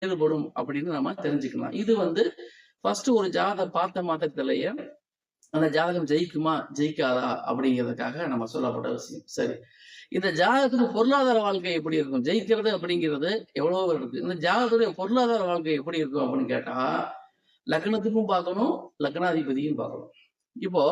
ஈடுபடும் அப்படின்னு நம்ம தெரிஞ்சுக்கலாம். இது வந்து ஃபர்ஸ்ட் ஒரு ஜாதக பார்த்த மாத்திரத்திலேயே அந்த ஜாதகம் ஜெயிக்குமா ஜெயிக்காதா அப்படிங்கிறதுக்காக நம்ம சொல்லப்பட்ட விஷயம். சரி. இந்த ஜாதகத்துக்கு பொருளாதார வாழ்க்கை எப்படி இருக்கும்? ஜெயிக்கிறது அப்படிங்கிறது எவ்வளவோ இருக்கு. இந்த ஜாதகத்துடைய பொருளாதார வாழ்க்கை எப்படி இருக்கும் அப்படின்னு கேட்டா லக்னத்துக்கும் பார்க்கணும் லக்னாதிபதியும் பார்க்கணும். இப்போ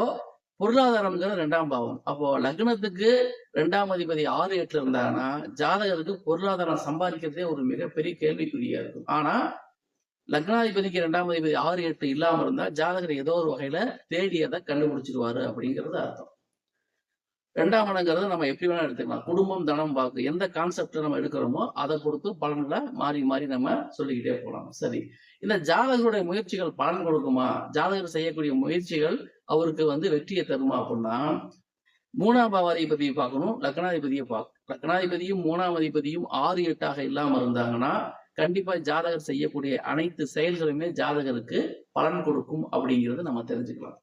பொருளாதாரம்ங்கிறது ரெண்டாம் பாவம். அப்போ லக்னத்துக்கு ரெண்டாம் அதிபதி ஆறு எட்டுல இருந்தாங்கன்னா ஜாதகருக்கு பொருளாதாரம் சம்பாதிக்கிறதே ஒரு மிகப்பெரிய கேள்விக்குறியா இருக்கும். ஆனா லக்னாதிபதிக்கு ரெண்டாம் அதிபதி ஆறு எட்டு இல்லாம இருந்தா ஜாதகர் ஏதோ ஒரு வகையில தேடியதை கண்டுபிடிச்சிருவாரு அப்படிங்கிறது அர்த்தம். ரெண்டாம் இடங்கிறது நம்ம எப்படி வேணா எடுத்துக்கலாம். குடும்பம் தனம் வாக்கு எந்த கான்செப்ட் நம்ம எடுக்கிறோமோ அதை கொடுத்து பலன்களை மாறி மாறி நம்ம சொல்லிக்கிட்டே போகலாம். சரி. இந்த ஜாதகருடைய முயற்சிகள் பலன் கொடுக்குமா? ஜாதகர் செய்யக்கூடிய முயற்சிகள் அவருக்கு வந்து வெற்றியை தருமா அப்படின்னா மூணாம் பாவாதிபதியை பார்க்கணும் லக்னாதிபதியை பார்க்கணும் லக்னாதிபதியும் மூணாம் அதிபதியும் ஆறு எட்டாக இல்லாம இருந்தாங்கன்னா கண்டிப்பா ஜாதகர் செய்யக்கூடிய அனைத்து செயல்களுமே ஜாதகருக்கு பலன் கொடுக்கும் அப்படிங்கிறது நம்ம தெரிஞ்சுக்கலாம்.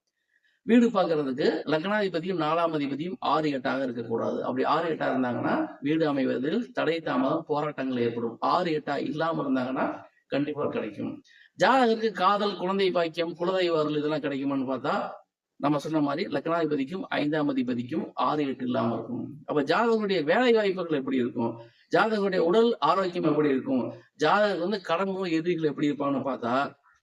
வீடு பார்க்கறதுக்கு லக்னாதிபதியும் நாலாம் அதிபதியும் ஆறு எட்டாக இருக்கக்கூடாது. அப்படி ஆறு எட்டா இருந்தாங்கன்னா வீடு அமைவதில் தடை தாமதம் போராட்டங்கள் ஏற்படும். ஆறு எட்டா இல்லாம இருந்தாங்கன்னா கண்டிப்பா கிடைக்கும். ஜாதகருக்கு காதல் குழந்தை பாக்கியம் குலதெய்வ அருள் இதெல்லாம் கிடைக்குமான்னு பார்த்தா நம்ம சொன்ன மாதிரி லக்னாதிபதிக்கும் ஐந்தாம் அதிபதிக்கும் ஆறு எட்டு இல்லாம இருக்கும். அப்ப ஜாதகருடைய வேலை வாய்ப்புகள் எப்படி இருக்கும்? ஜாதகருடைய உடல் ஆரோக்கியம் எப்படி இருக்கும்? ஜாதகர் வந்து கடமும் எதிரிகள் எப்படி இருப்பாங்கன்னு பார்த்தா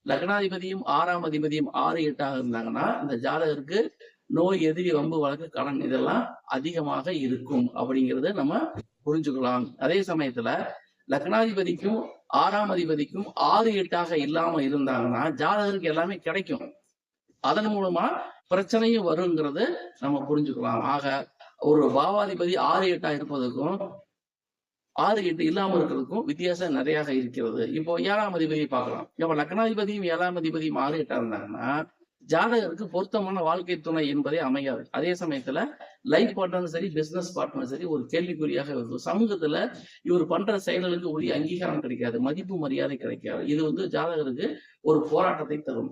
லக்னாதிபதியும் ஆறாம் அதிபதியும் ஆறு எட்டாக இருந்தாங்கன்னா இந்த ஜாதகருக்கு நோய் எதிரி வம்பு வழக்கு கடன் இதெல்லாம் அதிகமாக இருக்கும் அப்படிங்கறத நம்ம புரிஞ்சுக்கலாம். அதே சமயத்துல லக்னாதிபதிக்கும் ஆறாம் அதிபதிக்கும் ஆறு எட்டாக இல்லாம இருந்தாங்கன்னா ஜாதகருக்கு எல்லாமே கிடைக்கும். அதன் மூலமா பிரச்சனையும் வருங்கிறது நம்ம புரிஞ்சுக்கலாம். ஆக ஒரு பாவாதிபதி ஆறு எட்டா இருப்பதற்கும் ஆறு எட்டு இல்லாமல் இருக்கிறதுக்கும் வித்தியாசம் நிறைய இருக்கிறது. இப்போ ஏழாம் அதிபதியை பார்க்கலாம். இப்போ லக்னாதிபதியும் ஏழாம் அதிபதியும் ஆறு எட்டா இருந்தாங்கன்னா ஜாதகருக்கு பொருத்தமான வாழ்க்கை துணை என்பதே அமையாது. அதே சமயத்துல லைஃப் பார்ட்னரும் சரி பிசினஸ் பார்ட்னரும் சரி ஒரு கேள்விக்குறியாக இருக்கும். சமூகத்துல இவர் பண்ற செயல்களுக்கு உரிய அங்கீகாரம் கிடைக்காது மதிப்பு மரியாதை கிடைக்காது. இது வந்து ஜாதகருக்கு ஒரு போராட்டத்தை தரும்.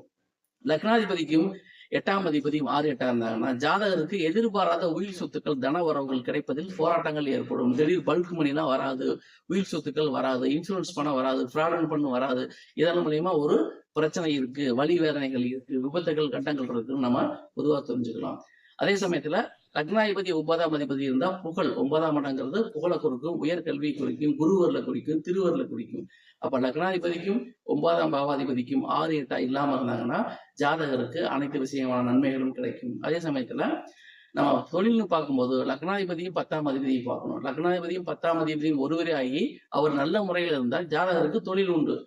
லக்னாதிபதிக்கும் எட்டாம் அதிபதியும் ஆறு எட்டா இருந்தாங்கன்னா ஜாதகருக்கு எதிர்பாராத உயிர் சொத்துக்கள் தன வரவுகள் கிடைப்பதில் போராட்டங்கள் ஏற்படும். திடீர் பல்க் மணிலாம் வராது உயிர் சொத்துக்கள் வராது இன்சூரன்ஸ் பணம் வராது ஃப்ராட் பண்ண வராது. இதன் மூலியமா ஒரு பிரச்சனை இருக்கு வழி வேதனைகள் இருக்கு விபத்துகள் கட்டங்கள் இருக்குன்னு நம்ம பொதுவாக தெரிஞ்சுக்கலாம். அதே சமயத்துல லக்னாதிபதி ஒன்பதாம் அதிபதி இருந்தா புகழ் ஒன்பதாம் இடங்கிறது புகழை குறிக்கும் உயர்கல்வியை குறிக்கும் குருவரில் குறிக்கும் திருவரில் குறிக்கும். அப்ப லக்னாதிபதிக்கும் ஒன்பதாம் பாவாதிபதிக்கும் ஆறு எட்டா இல்லாம இருந்தாங்கன்னா ஜாதகருக்கு அனைத்து விஷயமான நன்மைகளும் கிடைக்கும். அதே சமயத்துல நம்ம தொழில்னு பார்க்கும்போது லக்னாதிபதியும் பத்தாம் அதிபதியும் பார்க்கணும். லக்னாதிபதியும் பத்தாம் அதிபதியும் ஒருவரே ஆகி அவர் நல்ல முறையில் இருந்தால் ஜாதகருக்கு தொழில் உண்டு.